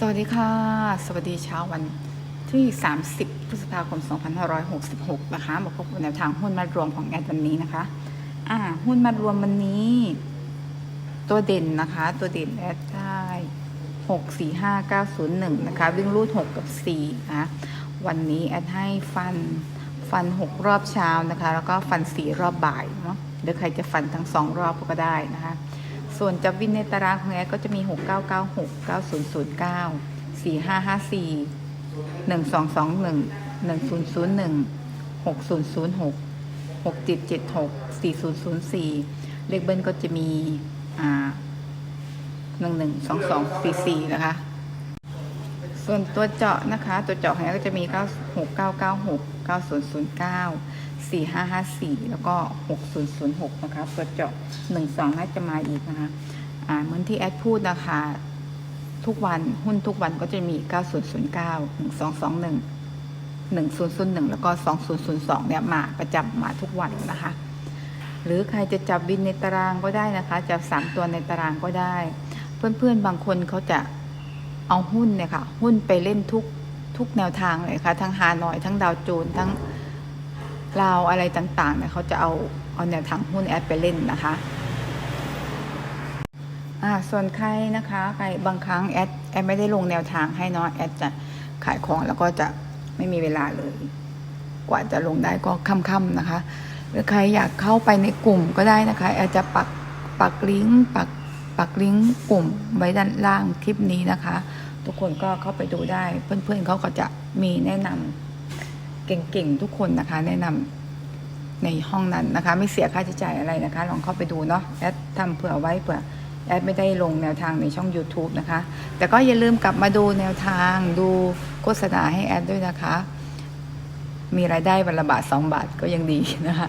สวัสดีค่ะ สวัสดีเช้าวันที่ 30 พฤษภาคม 2566 นะคะมาพบกับแนวทางหุ้นมารวมของแอดวันนี้นะคะ อ่า หุ้นมารวมวันนี้ ตัวเด่นนะคะ ตัวเด่นแอดได้ 6 4 5 9 0 1 นะคะ วิ่งรูด 6 กับ4นะคะวันนี้แอดให้ฟันฟัน 6 รอบเช้านะคะ แล้วก็ฟัน 4 รอบบ่ายเนาะหรือใครจะฟันทั้ง 2 รอบก็ได้นะคะ ส่วนจับวินในตารางของแอดก็จะมี 6 9 9 6 9 0 0 9 4 5 5 4 1 2 2 1 1 0 0 1 6 0 0 6 6 7 7 6 4 0 0 4 เลขเบิ้ลก็จะมี อ่า 1 1 2 2 4 4 นะคะ ส่วนตัวเจาะนะคะ ตัวเจาะของแอดก็จะมี 9 6 9 9 6 9 0 0 9 4 5 5 4 แล้วก็ 6 0 0 6 นะคะตัวเจาะ1 2 น่าจะมาอีกนะคะอ่าเหมือนที่แอดพูดนะคะ ทุกวันหุ้นทุกวันก็จะมี 9009 1221 1001 แล้วก็ 2002 เนี่ยมาประจำมาทุกวันนะคะ หรือใครจะจับบินในตารางก็ได้นะคะ จับ 3 ตัวในตารางก็ได้ เพื่อนๆ บางคนเขาจะเอาหุ้นเนี่ยค่ะ หุ้นไปเล่นทุกทุกแนวทางเลยค่ะ ทั้งฮานอย ทั้งดาวโจน ทั้ง ลาวอะไรต่างๆเนี่ยเขาจะเอาเอาแนวทางหุ้นแอดไปเล่นนะคะอ่าส่วนใครนะคะใครบางครั้งแอดแอดไม่ได้ลงแนวทางให้เนาะแอดจะขายของแล้วก็จะไม่มีเวลาเลย กว่าจะลงได้ก็ค่ำๆนะคะ หรือใครอยากเข้าไปในกลุ่มก็ได้นะคะแอดจะปักปักลิงก์ปักปักลิงก์กลุ่มไว้ด้านล่างคลิปนี้นะคะ ทุกคนก็เข้าไปดูได้เพื่อนๆเขาก็จะมีแนะนำ เก่งๆทุกคนนะคะ แนะนำในห้องนั้นนะคะ ไม่เสียค่าใช้จ่ายอะไรนะคะ ลองเข้าไปดูเนาะแอดทำเผื่อไว้เผื่อแอดไม่ได้ลงแนวทางในช่อง YouTube นะคะ แต่ก็อย่าลืมกลับมาดูแนวทางดูโฆษณาให้แอดด้วยนะคะ มีรายได้วันละบาทสองบาทก็ยังดีนะคะ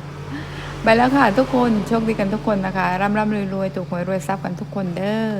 ไปแล้วค่ะทุกคน โชคดีกันทุกคนนะคะ ร่ำร่ำรวยรวยถูกหวยรวยทรัพย์กันทุกคนเด้อ